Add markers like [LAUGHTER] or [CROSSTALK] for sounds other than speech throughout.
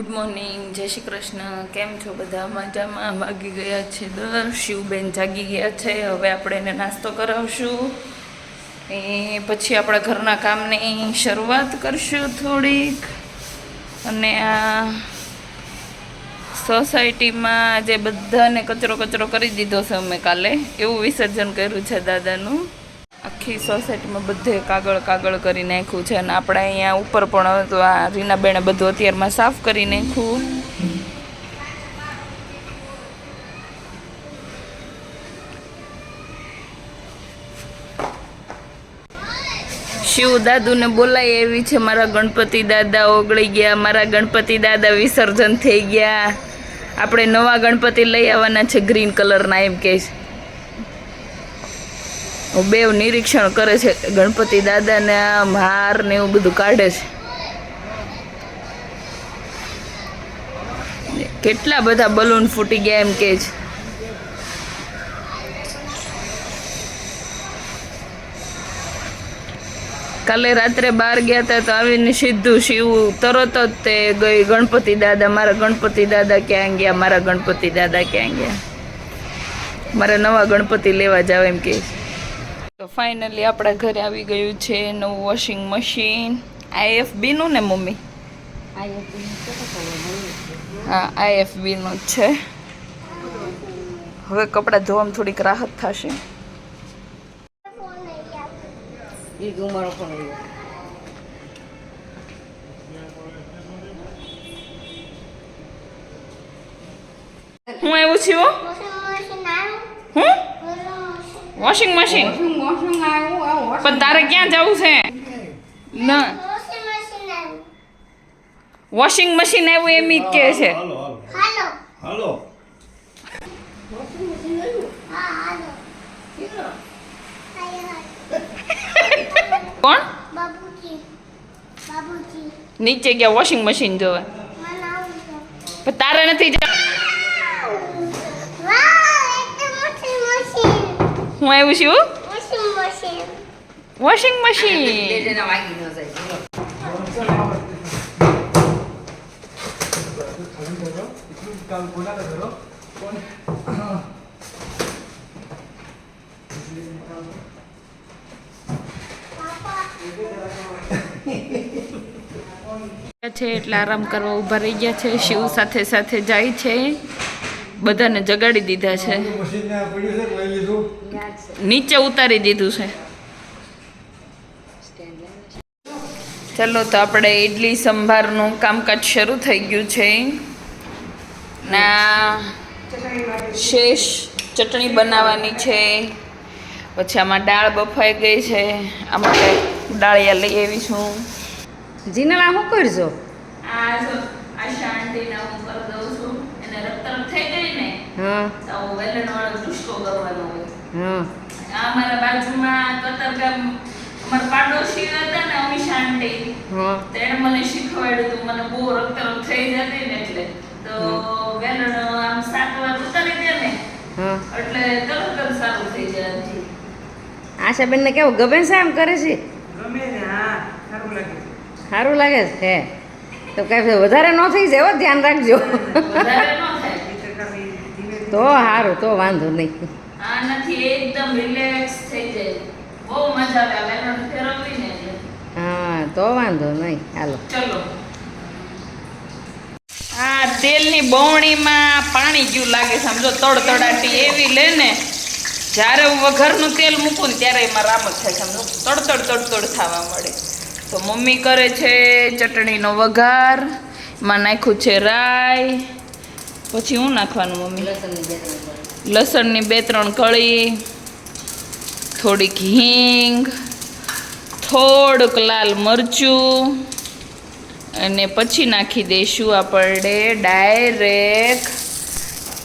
Good morning, જય શ્રી કૃષ્ણ. કેમ છો બધા? મજામાં? વાગી ગયા છે દર. શિવબેન જાગી ગયા છે. હવે આપણે એને નાસ્તો કરાવશું. એ પછી આપણા ઘરના કામની શરૂઆત કરશું થોડીક. અને આ સોસાયટીમાં જે બધાને કચરો કચરો કરી દીધો છે અમે કાલે, એવું વિસર્જન કર્યું છે દાદાનું. આખી સોસાયટીમાં બધે કાગળ કાગળ કરી નાખ્યું છે અને આપણે અહીંયા ઉપર પણ આ રીનાબેને બધું અત્યારમાં સાફ કરી નાખ્યું. શિવ દાદુને બોલાય એવી છે. મારા ગણપતિ દાદા ઓગળી ગયા. મારા ગણપતિ દાદા વિસર્જન થઈ ગયા. આપણે નવા ગણપતિ લઈ આવવાના છે, ગ્રીન કલરના એમ કે છે. બેવ નિરીક્ષણ કરે છે ગણપતિ દાદાને આ હાર ને એવું બધું કાઢે છે. કેટલા બધા બલૂન ફૂટી ગયા એમ કે છે. કાલે રાત્રે બહાર ગયા હતા તો આવીને સીધું શિવ તરત જ તે ગઈ, ગણપતિ દાદા, મારા ગણપતિ દાદા ક્યાં ગયા, મારા ગણપતિ દાદા ક્યાં ગયા? મારે નવા ગણપતિ લેવા જાવ એમ કે તો ફાઇનલી આપણા ઘરે આવી ગયું છે નવું વોશિંગ મશીન આઈએફબીનું ને મમ્મી? હા આઈએફબી નું જ છે. હવે કપડાં ધોવામાં થોડીક રાહત થશે. હું એવું છું વોશિંગ મશીન પણ તારે ક્યાં જવું છે? ના. વોશિંગ મશીન આવ્યું એમ ઈ જ છે. હાલો હાલો. હાલો. કોણ? નીચે ગયા વોશિંગ મશીન જોવે. તારે નથી જવું. હું આવ્યું છું? [LAUGHS] વોશિંગ મશીન છે એટલે આરામ કરવા ઊભા રહી ગયા છે. શિવ સાથે સાથે જાય છે. બધાને જગાડી દીધા છે. નીચે ઉતારી દીધું છે. ચલો તો આપણે ઇડલી સંભારનું કામકાજ શરૂ થઈ ગયું છે. ના શેષ ચટણી બનાવવાની છે. પછી આમાં દાળ બફાઈ ગઈ છે. આમાં કંઈક દાળિયા લઈ આવી છું. જીનલા શું કરજો? આ હું કરી દઉં છું. એને રક્તરપ થઈ જાય ને હા. તો વેલણ વાળો ટુસકો કરવાનો હોય. હા આ અમારા બાજુમાં કતરગામ અમારા પાડોશી હતા ને અમી શાંતિ હા. મને શીખવાડ્યું હતું મને બહુ રક્તરપ થઈ જતી ને એટલે. તો વેલણ આમ સાત વાર ઉતારી દે ને એટલે તરત જ સારું થઈ જાય આશાબેન ને કેવું ગમે છે આમ કરે છે? સારું લાગે છે. હે. તો કઈ વધારે ન થઈ જાય હો, ધ્યાન રાખજો. વધારે ન થાય. તો સારું તો વાંધો નહીં. આ નથી એકદમ રિલેક્સ થઈ જાય. બહુ મજા આવે વેલણ ફેરવવી ને હા તો વાંધો નહીં. હાલો. ચલો. આ તેલની બવણીમાં પાણી ગયું લાગે સમજો તડતડાટી એવી લે ને જ્યારે હું વઘરનું તેલ મૂકું ને ત્યારે એમાં રામ જ થાય સમજો તડતડ તડતડ થવા મળે. તો મમ્મી કરે છે ચટણીનો વઘાર એમાં નાખ્યું છે રાઈ. પછી હું નાખવાનું મમ્મી? લસણની બે ત્રણ કળી થોડીક હિંગ થોડુંક લાલ મરચું અને પછી નાખી દઈશું આપણે ડાયરેક્ટ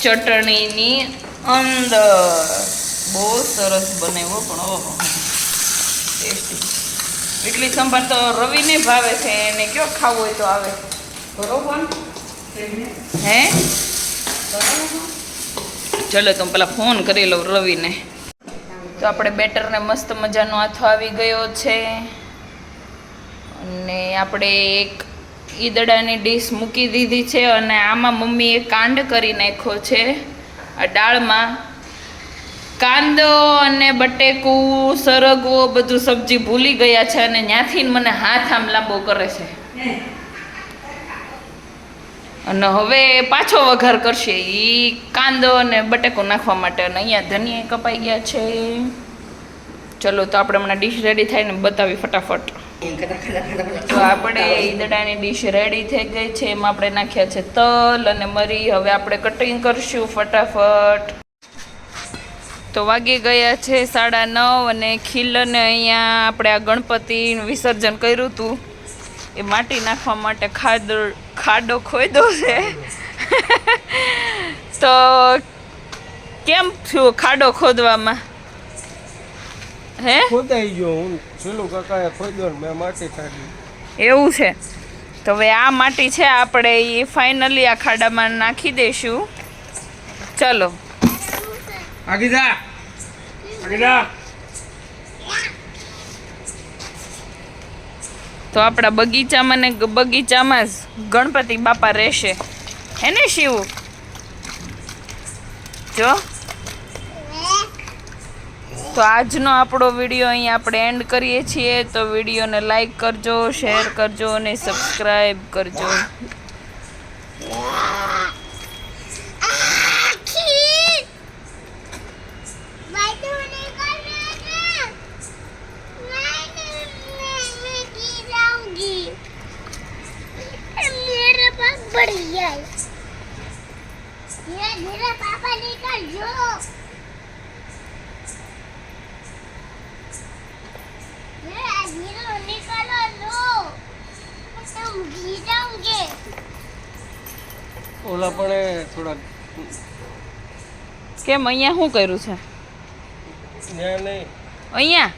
ચટણીની અંદર. બહુ સરસ બનાવ્યો પણ ઓહો. ટેસ્ટી ઇડલી સંભાર તો રવિને ભાવે છે એને કયો ખાવું હોય તો આવે. બરોબર? હે? ચલો તો પેલા ફોન કરી લઉં રવિને. તો આપણે બેટરને મસ્ત મજાનો હાથો આવી ગયો છે. અને આપણે એક ઈદડાની ડીશ મૂકી દીધી છે અને આમાં મમ્મીએ કાંડ કરી નાખ્યો છે. આ દાળમાં કાંદો અને બટેકું, સરગવો, બધું સબ્જી ભૂલી ગયા છે અને ત્યાંથી મને હાથ આમ લાંબો કરે છે. અને હવે પાછો વઘાર કરશે. એ કાંદો અને બટેકો નાખવા માટે અને અહીંયા ધનિયા કપાઈ ગયા છે. ચલો તો આપણે હમણાં ડીશ રેડી થાય ને બતાવી ફટાફટ. તો આપણે ઈદડાની ડીશ રેડી થઈ ગઈ છે. એમાં આપણે નાખ્યા છે તલ અને મરી. હવે આપણે કટિંગ કરશું ફટાફટ. તો વાગી ગયા છે સાડા નવ અને ખીલને અહીંયા આપણે આ ગણપતિ વિસર્જન કર્યું હતું. એ માટી નાખવા માટે ખાડો ખાડો ખોદ્યો છે. તો કેમ થયું ખાડો ખોદવામાં? હે? ખોદાઈ ગયો હું. છેલ્લું કાકાએ ખોદ્યો ને મેં માટી કાઢી. એવું છે. તો હવે આ માટી છે આપણે એ ફાઇનલી આ ખાડામાં નાખી દઈશું. ચલો. આગી જા આગી જા તો આપણા બગીચામાં ને બગીચામાં જ ગણપતિ બાપા રહેશે. હે ને શિવ? જો. તો આજનો આપણો વીડિયો અહીં આપણે એન્ડ કરીએ છીએ. તો વિડીયોને લાઈક કરજો શેર કરજો અને સબસ્ક્રાઈબ કરજો. ઓલા પણ થોડા કેમ અહીંયા શું કર્યું છે? અહીંયા?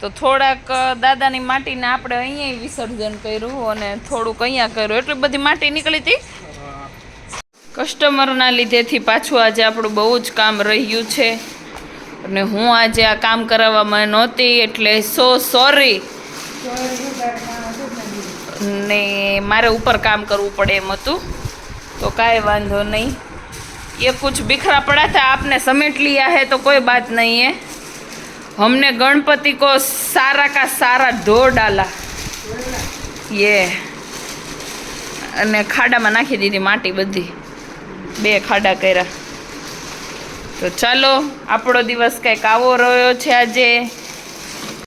તો થોડાક દાદાની માટીને આપણે અહીંયા વિસર્જન કર્યું અને થોડુંક અહીંયા કર્યું. એટલી બધી માટી નીકળી હતી? કસ્ટમરના લીધેથી પાછું આજે આપણું બહુ જ કામ રહ્યું છે. અને હું આજે આ કામ કરાવવામાં નહોતી એટલે સો સોરી. ને મારે ઉપર કામ કરવું પડે એમ હતું. તો કાંઈ વાંધો નહીં ये कुछ बिखरा पड़ा था आपने समेट लिया है तो कोई बात नहीं है हमने गणपति को सारा का सारा धो डाला ये અને ખાડામાં નાખી દીધી માટી બધી બે ખાડા કર્યા તો ચાલો આપણો દિવસ કંઈક આવો રહ્યો છે આજે